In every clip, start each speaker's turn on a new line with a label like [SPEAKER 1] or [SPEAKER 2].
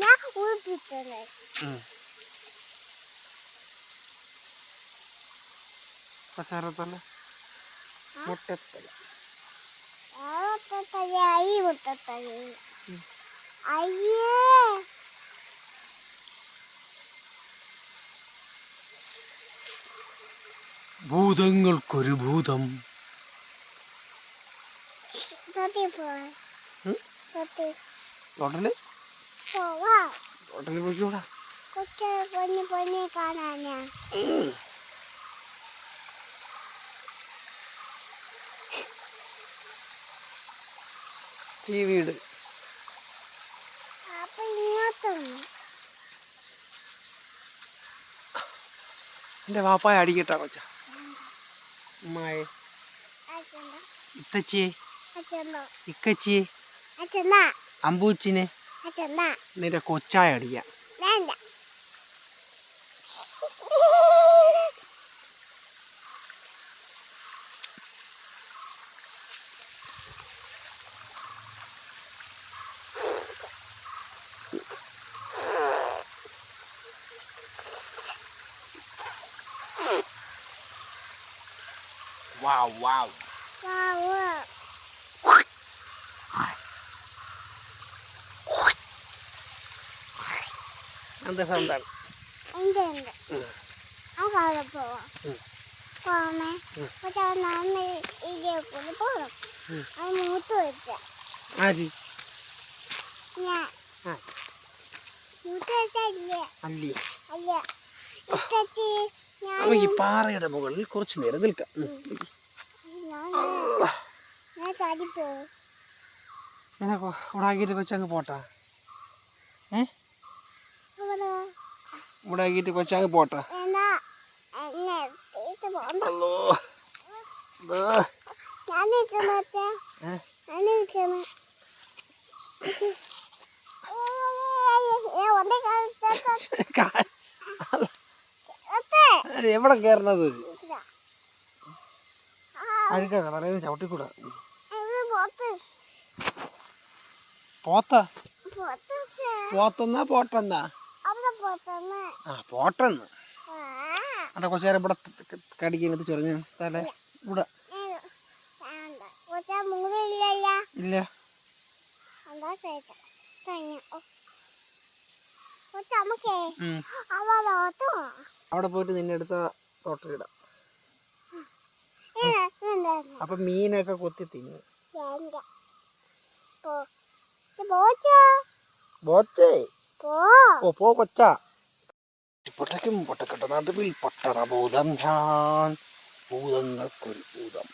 [SPEAKER 1] ഞാൻ ഉൾപ്പിട്ടത്
[SPEAKER 2] ഉം. പച്ചാരത്തല്ല മുട്ടത്തല
[SPEAKER 1] മുട്ടത്തലി അരി മുട്ടത്തലി. അയ്യേ
[SPEAKER 2] ഭൂതങ്ങൾക്കൊരു ഭൂതം
[SPEAKER 1] തൊട്ടി പോ
[SPEAKER 2] ഉം?
[SPEAKER 1] തൊട്ടി
[SPEAKER 2] തോട്ടൽ
[SPEAKER 1] പോവാ.
[SPEAKER 2] ടോട്ടൽ പോയിക്കൂടാ.
[SPEAKER 1] പൊന്നി പൊന്നി കാണാനാ.
[SPEAKER 2] ഈ വീട്. എന്റെ വാപ്പായ അടിക്കട്ടാ കൊച്ച. ഉമ്മായെ. ഇത്തച്ചിയെ. ഇക്കച്ചിയെ. അമ്പൂച്ചിനെ നിന്റെ കൊച്ചായ അടിക്കാം.
[SPEAKER 1] Wow,
[SPEAKER 2] wow. Wow,
[SPEAKER 1] വാവ് ഞാൻ
[SPEAKER 2] നമുക്ക് ഈ പാറയുടെ മുകളിൽ കുറച്ചു നേരം നിൽക്കാം. നിനക്ക്? ഉടാക്കിയിട്ട് കൊച്ചങ്ങ് പോട്ടാ. ഏ? ഉടാക്കിയിട്ട് കൊച്ചങ്ങ് പോട്ടാ. അല്ലോ. എവിടെ കയറണത്? അഴുക്ക കളറേന്ന് ചവിട്ടിക്കൂടാ?
[SPEAKER 1] പോത്ത്.
[SPEAKER 2] പോത്ത?
[SPEAKER 1] പോത്ത്
[SPEAKER 2] പോത്തെന്നാ പോട്ടെന്നാ? ആ പോട്ടെന്ന്. അവിടെ കുറച്ച് നേരം ഇവിടെ കടിക്കുന്നത് ചൊറിഞ്ഞ. തല ഇവിടെ. ഇല്ല.
[SPEAKER 1] അവിടെ
[SPEAKER 2] പോയിട്ട് നിന്നെ എടുത്ത തോട്ടലിടാം അപ്പൊ മീനൊക്കെ കൊത്തി തിന്നു. ബോച്ചേ ഓ പോ കൊച്ചാ. പൊട്ടയ്ക്കും പൊട്ടക്കെട്ട നടുവിൽ പൊട്ടണ ഭൂതം ഞാൻ. ഭൂതങ്ങൾക്കൊരു ഭൂതം.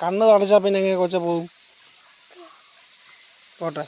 [SPEAKER 2] കണ്ണ് തടച്ചാൽ പിന്നെ എങ്ങനെ കൊച്ച പോകും പോട്ടെ.